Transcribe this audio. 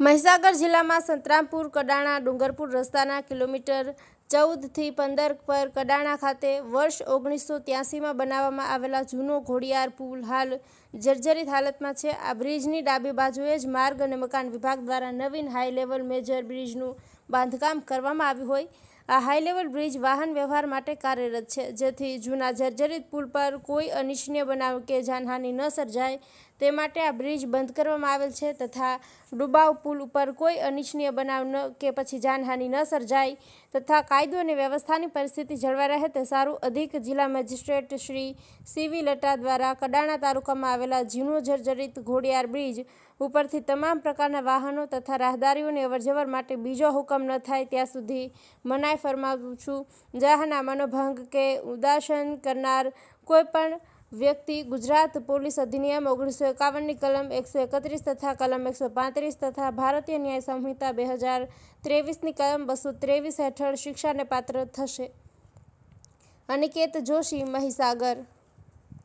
મહીસાગર જિલ્લામાં સંતરામપુર, કડાણા, ડુંગરપુર રસ્તાના કિલોમીટર ચૌદથી પંદર પર કડાણા ખાતે વર્ષ ઓગણીસો ત્યાસીમાં બનાવવામાં આવેલા જૂનો ઘોડિયાર પુલ હાલ જર્જરિત હાલતમાં છે. આ બ્રિજની ડાબી બાજુએ જ માર્ગ અને મકાન વિભાગ દ્વારા નવીન હાઈ લેવલ મેજર બ્રિજનું બાંધકામ કરવામાં આવ્યું હોય. આ હાઈ લેવલ બ્રિજ વાહન વ્યવહાર માટે કાર્યરત છે. જેથી જૂના જર્જરિત પુલ પર કોઈ અનિચ્છનીય બનાવ કે જાનહાનિ ન સર્જાય, તે માટે આ બ્રિજ બંધ કરવામાં આવેલ છે તથા ડુબાવ પુલ ઉપર કોઈ અનિચ્છનીય બનાવ ન કે પછી જાનહાનિ ન સર્જાય તથા કાયદો અને વ્યવસ્થાની પરિસ્થિતિ જળવાઈ રહે તે સારું અધિક જિલ્લા મેજિસ્ટ્રેટ શ્રી સીવી લટા દ્વારા કડાણા તાલુકામાં આવેલા જીનો જર્જરિત ઘોડિયાર બ્રિજ ઉપરથી તમામ પ્રકારના વાહનો તથા રાહદારીઓની અવરજવર માટે બીજો હુકમ ન થાય ત્યાં સુધી મનાઈ ફરમાવું છું. જાહેરનામાનો ભંગ કે ઉદાસન કરનાર કોઈપણ વ્યક્તિ ગુજરાત પોલીસ અધિનિયમ ઓગણીસો એકાવનની કલમ એકસો એકત્રીસ તથા કલમ એકસો પાંત્રીસ તથા ભારતીય ન્યાય સંહિતા બે હજાર ત્રેવીસની કલમ બસો ત્રેવીસ હેઠળ શિક્ષાને પાત્ર થશે. અનિકેત જોશી, મહીસાગર